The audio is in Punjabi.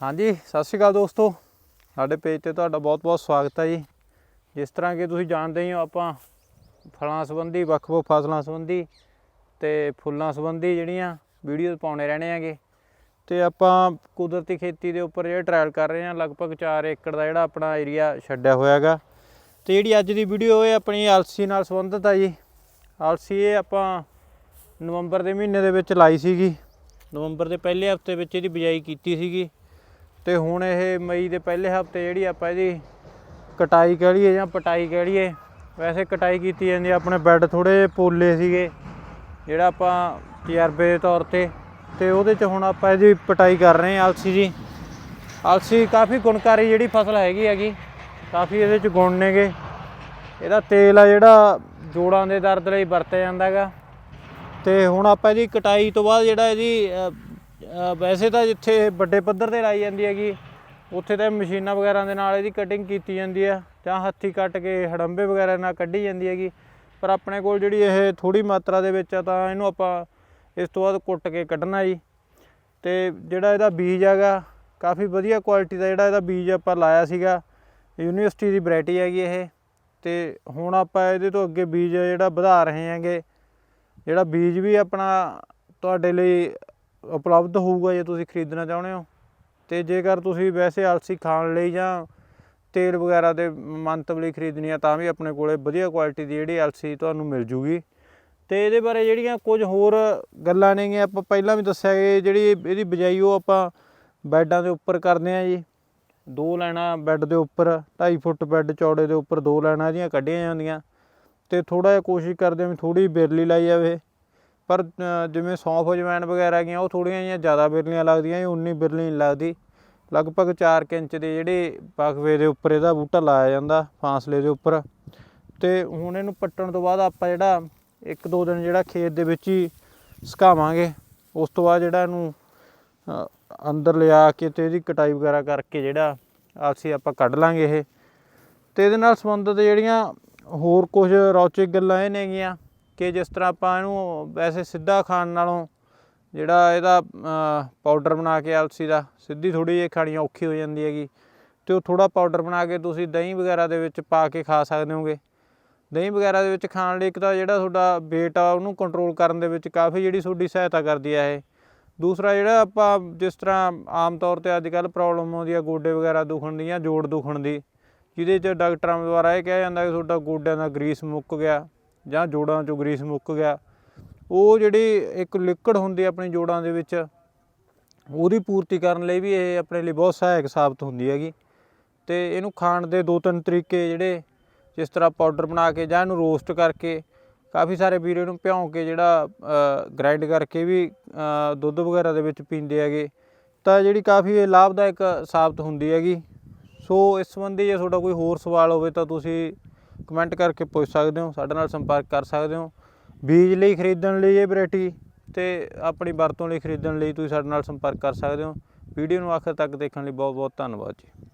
ਹਾਂਜੀ, ਸਤਿ ਸ਼੍ਰੀ ਅਕਾਲ ਦੋਸਤੋ। ਸਾਡੇ ਪੇਜ ਤੇ ਤੁਹਾਡਾ ਬਹੁਤ-ਬਹੁਤ ਸਵਾਗਤ ਹੈ ਜੀ। ਜਿਸ ਤਰ੍ਹਾਂ ਕਿ ਤੁਸੀਂ ਜਾਣਦੇ ਹੀ ਹੋ, ਆਪਾਂ ਫਲਾਂ ਸੰਬੰਧੀ, ਵੱਖ-ਵੱਖ ਫਸਲਾਂ ਸੰਬੰਧੀ ਤੇ ਫੁੱਲਾਂ ਸੰਬੰਧੀ ਜਿਹੜੀਆਂ ਵੀਡੀਓ ਪਾਉਣੇ ਰਹਿਣੇ ਹੈਗੇ। ਤੇ ਆਪਾਂ ਕੁਦਰਤੀ ਖੇਤੀ ਦੇ ਉੱਪਰ ਜਿਹੜਾ ਟ੍ਰਾਇਲ ਕਰ ਰਹੇ ਹਾਂ, ਲਗਭਗ 4 ਏਕੜ ਦਾ ਜਿਹੜਾ ਆਪਣਾ ਏਰੀਆ ਛੱਡਿਆ ਹੋਇਆ ਹੈਗਾ। ਤੇ ਜਿਹੜੀ ਅੱਜ ਦੀ ਵੀਡੀਓ ਇਹ ਆਪਣੀ ਆਲਸੀ ਨਾਲ ਸੰਬੰਧਿਤ ਆ ਜੀ। ਆਲਸੀ ਇਹ ਆਪਾਂ ਨਵੰਬਰ ਦੇ ਮਹੀਨੇ ਦੇ ਵਿੱਚ ਲਾਈ ਸੀਗੀ। ਨਵੰਬਰ ਦੇ ਪਹਿਲੇ ਹਫ਼ਤੇ ਵਿੱਚ ਇਹਦੀ ਬਿਜਾਈ ਕੀਤੀ ਸੀਗੀ। ਤੇ ਹੁਣ ਇਹ ਮਈ ਦੇ ਪਹਿਲੇ ਹਫ਼ਤੇ ਜਿਹੜੀ ਆਪਾਂ ਇਹਦੀ ਕਟਾਈ ਕਹਿ ਲਈਏ ਜਾਂ ਪਟਾਈ ਕਹਿ ਲਈਏ, ਵੈਸੇ ਕਟਾਈ ਕੀਤੀ ਜਾਂਦੀ ਆਪਣੇ ਬੈੱਡ ਥੋੜੇ ਪੋਲੇ ਸੀਗੇ, ਜਿਹੜਾ ਆਪਾਂ ਤਜਰਬੇ ਦੇ ਤੌਰ ਤੇ ਤੇ ਉਹਦੇ ਚ ਹੁਣ ਆਪਾਂ ਇਹਦੀ ਪਟਾਈ ਕਰ ਰਹੇ ਹਾਂ ਆਲਸੀ ਜੀ। ਆਲਸੀ ਕਾਫੀ ਗੁਣਕਾਰੀ ਜਿਹੜੀ ਫਸਲ ਹੈਗੀ ਹੈਗੀ, ਕਾਫੀ ਇਹਦੇ ਚ ਗੁਣ ਨੇਗੇ। ਇਹਦਾ ਤੇਲ ਆ ਜਿਹੜਾ ਜੋੜਾਂ ਦੇ ਦਰਦ ਲਈ ਵਰਤਿਆ ਜਾਂਦਾ ਹੈਗਾ। ਤੇ ਹੁਣ ਆਪਾਂ ਇਹਦੀ ਕਟਾਈ ਤੋਂ ਬਾਅਦ ਜਿਹੜਾ ਇਹਦੀ ਵੈਸੇ ਤਾਂ ਜਿੱਥੇ ਵੱਡੇ ਪੱਧਰ ਤੇ ਲਾਈ ਜਾਂਦੀ ਹੈਗੀ, ਉੱਥੇ ਤਾਂ ਮਸ਼ੀਨਾਂ ਵਗੈਰਾ ਦੇ ਨਾਲ ਇਹਦੀ ਕਟਿੰਗ ਕੀਤੀ ਜਾਂਦੀ ਆ, ਜਾਂ ਹੱਥੀ ਕੱਟ ਕੇ ਹੜੰਬੇ ਵਗੈਰਾ ਨਾਲ ਕੱਢੀ ਜਾਂਦੀ ਹੈਗੀ। ਪਰ ਆਪਣੇ ਕੋਲ ਜਿਹੜੀ ਇਹ ਥੋੜੀ ਮਾਤਰਾ ਦੇ ਵਿੱਚ ਆ ਤਾਂ ਇਹਨੂੰ ਆਪਾਂ ਇਸ ਤੋਂ ਬਾਅਦ ਕੁੱਟ ਕੇ ਕੱਢਣਾ ਜੀ। ਤੇ ਜਿਹੜਾ ਇਹਦਾ ਬੀਜ ਹੈਗਾ, ਕਾਫੀ ਵਧੀਆ ਕੁਆਲਿਟੀ ਦਾ ਜਿਹੜਾ ਇਹਦਾ ਬੀਜ ਆਪਾਂ ਲਾਇਆ ਸੀਗਾ, ਯੂਨੀਵਰਸਿਟੀ ਦੀ ਵੈਰਾਈਟੀ ਹੈਗੀ ਇਹ। ਤੇ ਹੁਣ ਆਪਾਂ ਇਹਦੇ ਤੋਂ ਅੱਗੇ ਬੀਜ ਜਿਹੜਾ ਵਧਾ ਰਹੇ ਹਾਂਗੇ, ਜਿਹੜਾ ਬੀਜ ਵੀ ਆਪਣਾ ਤੁਹਾਡੇ ਲਈ ਉਪਲਬਧ ਹੋਊਗਾ ਜੇ ਤੁਸੀਂ ਖਰੀਦਣਾ ਚਾਹੁੰਦੇ ਹੋ। ਤੇ ਜੇਕਰ ਤੁਸੀਂ ਵੈਸੇ ਅਲਸੀ ਖਾਣ ਲਈ ਜਾਂ ਤੇਲ ਵਗੈਰਾ ਦੇ ਮੰਤਵ ਲਈ ਖਰੀਦਣੀ ਆ, ਤਾਂ ਵੀ ਆਪਣੇ ਕੋਲੇ ਵਧੀਆ ਕੁਆਲਿਟੀ ਦੀ ਜਿਹੜੀ ਅਲਸੀ ਤੁਹਾਨੂੰ ਮਿਲ ਜੂਗੀ। ਤੇ ਇਹਦੇ ਬਾਰੇ ਜਿਹੜੀਆਂ ਕੁਝ ਹੋਰ ਗੱਲਾਂ ਨੇਗੀਆਂ, ਆਪਾਂ ਪਹਿਲਾਂ ਵੀ ਦੱਸਿਆ ਕਿ ਜਿਹੜੀ ਇਹਦੀ ਬਿਜਾਈ ਉਹ ਆਪਾਂ ਬੈੱਡਾਂ ਦੇ ਉੱਪਰ ਕਰਦੇ ਆ ਜੀ। ਦੋ ਲਾਈਨਾਂ ਬੈੱਡ ਦੇ ਉੱਪਰ 2.5 ਫੁੱਟ ਬੈੱਡ ਚੌੜੇ ਦੇ ਉੱਪਰ ਦੋ ਲਾਈਨਾਂ ਇਹਦੀਆਂ ਕੱਢੀਆਂ ਜਾਂਦੀਆਂ। ਤੇ ਥੋੜਾ ਜਿਹਾ ਕੋਸ਼ਿਸ਼ ਕਰਦੇ ਹਾਂ ਵੀ ਥੋੜੀ ਬਿਰਲੀ ਲਾਈ ਜਾਵੇ। ਪਰ ਜਿਵੇਂ ਸੌਂਫ, ਅਜਵਾਇਣ ਵਗੈਰਾ ਹੈਗੀਆਂ, ਉਹ ਥੋੜੀਆਂ ਜਿਹੀਆਂ ਜ਼ਿਆਦਾ ਬਿਰਲੀਆਂ ਲੱਗਦੀਆਂ, ਇਹ ਉਨੀ ਬਿਰਲੀ ਨਹੀਂ ਲੱਗਦੀ। ਲਗਭਗ 4 ਇੰਚ ਦੇ ਜਿਹੜੇ ਪਕਵੇ ਦੇ ਉੱਪਰ ਇਹਦਾ ਬੂਟਾ ਲਾਇਆ ਜਾਂਦਾ, ਫਾਸਲੇ ਦੇ ਉੱਪਰ। ਤੇ ਹੁਣ ਇਹਨੂੰ ਪੱਟਣ ਤੋਂ ਬਾਅਦ ਆਪਾਂ ਜਿਹੜਾ ਇੱਕ ਦੋ ਦਿਨ ਜਿਹੜਾ ਖੇਤ ਦੇ ਵਿੱਚ ਹੀ ਸੁਕਾਵਾਂਗੇ। ਉਸ ਤੋਂ ਬਾਅਦ ਜਿਹੜਾ ਇਹਨੂੰ ਅੰਦਰ ਲਿਆ ਕੇ ਤੇ ਇਹਦੀ ਕਟਾਈ ਵਗੈਰਾ ਕਰਕੇ ਜਿਹੜਾ ਅਸੀਂ ਆਪਾਂ ਕੱਢ ਲਾਂਗੇ ਇਹ। ਤੇ ਇਹਦੇ ਨਾਲ ਸੰਬੰਧਿਤ ਜਿਹੜੀਆਂ ਹੋਰ ਕੁਝ ਰੌਚਕ ਗੱਲਾਂ ਇਹ ਨੇਗੀਆਂ। ਕਿ ਜਿਸ ਤਰ੍ਹਾਂ ਆਪਾਂ ਇਹਨੂੰ ਵੈਸੇ ਸਿੱਧਾ ਖਾਣ ਨਾਲੋਂ ਜਿਹੜਾ ਇਹਦਾ ਪਾਊਡਰ ਬਣਾ ਕੇ ਅਲਸੀ ਦਾ, ਸਿੱਧੀ ਥੋੜੀ ਜਿਹੀ ਖਾਣੀ ਔਖੀ ਹੋ ਜਾਂਦੀ ਹੈਗੀ। ਤੇ ਉਹ ਥੋੜਾ ਪਾਊਡਰ ਬਣਾ ਕੇ ਤੁਸੀਂ ਦਹੀਂ ਵਗੈਰਾ ਦੇ ਵਿੱਚ ਪਾ ਕੇ ਖਾ ਸਕਦੇ ਹੋਗੇ। ਦਹੀਂ ਵਗੈਰਾ ਦੇ ਵਿੱਚ ਖਾਣ ਲਈ ਇੱਕ ਤਾਂ ਜਿਹੜਾ ਤੁਹਾਡਾ weight ਆ, ਉਹਨੂੰ ਕੰਟਰੋਲ ਕਰਨ ਦੇ ਵਿੱਚ ਕਾਫੀ ਜਿਹੜੀ ਤੁਹਾਡੀ ਸਹਾਇਤਾ ਕਰਦੀ ਹੈ ਇਹ। ਦੂਸਰਾ ਜਿਹੜਾ ਆਪਾਂ ਜਿਸ ਤਰ੍ਹਾਂ ਆਮ ਤੌਰ ਤੇ ਅੱਜ ਕੱਲ ਪ੍ਰੋਬਲਮ ਆਉਂਦੀ ਆ ਗੋਡੇ ਵਗੈਰਾ ਦੁਖਣ ਦੀ ਜਾਂ ਜੋੜ ਦੁਖਣ ਦੀ, ਜਿਹਦੇ 'ਚ ਡਾਕਟਰਾਂ ਦੁਆਰਾ ਇਹ ਕਿਹਾ ਜਾਂਦਾ ਕਿ ਤੁਹਾਡਾ ਗੋਡਿਆਂ ਦਾ ਗਰੀਸ ਮੁੱਕ ਗਿਆ। ਜਾਂ ਜੋੜਾਂ 'ਚੋਂ ਗਰੀਸ ਮੁੱਕ ਗਿਆ, ਉਹ ਜਿਹੜੀ ਇੱਕ ਲਿਕਵਿਡ ਹੁੰਦੀ ਆ ਆਪਣੀ ਜੋੜਾਂ ਦੇ ਵਿੱਚ, ਉਹਦੀ ਪੂਰਤੀ ਕਰਨ ਲਈ ਵੀ ਇਹ ਆਪਣੇ ਲਈ ਬਹੁਤ ਸਹਾਇਕ ਸਾਬਤ ਹੁੰਦੀ ਹੈਗੀ। ਤੇ ਇਹਨੂੰ ਖਾਣ ਦੇ ਦੋ ਤਿੰਨ ਤਰੀਕੇ ਜਿਹੜੇ, ਜਿਸ ਤਰ੍ਹਾਂ ਪਾਊਡਰ ਬਣਾ ਕੇ ਜਾਂ ਇਹਨੂੰ ਰੋਸਟ ਕਰਕੇ, ਕਾਫੀ ਸਾਰੇ ਵੀਰ ਇਹਨੂੰ ਭਿਉਂ ਕੇ ਜਿਹੜਾ ਗ੍ਰਾਈਂਡ ਕਰਕੇ ਵੀ ਦੁੱਧ ਵਗੈਰਾ ਦੇ ਵਿੱਚ ਪੀਂਦੇ ਹੈਗੇ। ਤਾਂ ਜਿਹੜੀ ਕਾਫੀ ਇਹ ਲਾਭਦਾਇਕ ਸਾਬਤ ਹੁੰਦੀ ਹੈਗੀ। ਸੋ ਇਸ ਸੰਬੰਧੀ ਜੇ ਤੁਹਾਡਾ ਕੋਈ ਹੋਰ ਸਵਾਲ ਹੋਵੇ ਤਾਂ ਤੁਸੀਂ ਕਮੈਂਟ ਕਰਕੇ ਪੁੱਛ ਸਕਦੇ ਹੋ, ਸਾਡੇ ਨਾਲ ਸੰਪਰਕ ਕਰ ਸਕਦੇ ਹੋ। ਬੀਜ ਲਈ ਖਰੀਦਣ ਲਈ ਇਹ ਵੈਰਾਈਟੀ ਤੇ ਆਪਣੀ ਵਰਤੋਂ ਲਈ ਖਰੀਦਣ ਲਈ ਤੁਸੀਂ ਸਾਡੇ ਨਾਲ ਸੰਪਰਕ ਕਰ ਸਕਦੇ ਹੋ। ਵੀਡੀਓ ਨੂੰ ਆਖਰ ਤੱਕ ਦੇਖਣ ਲਈ ਬਹੁਤ ਬਹੁਤ ਧੰਨਵਾਦ ਜੀ।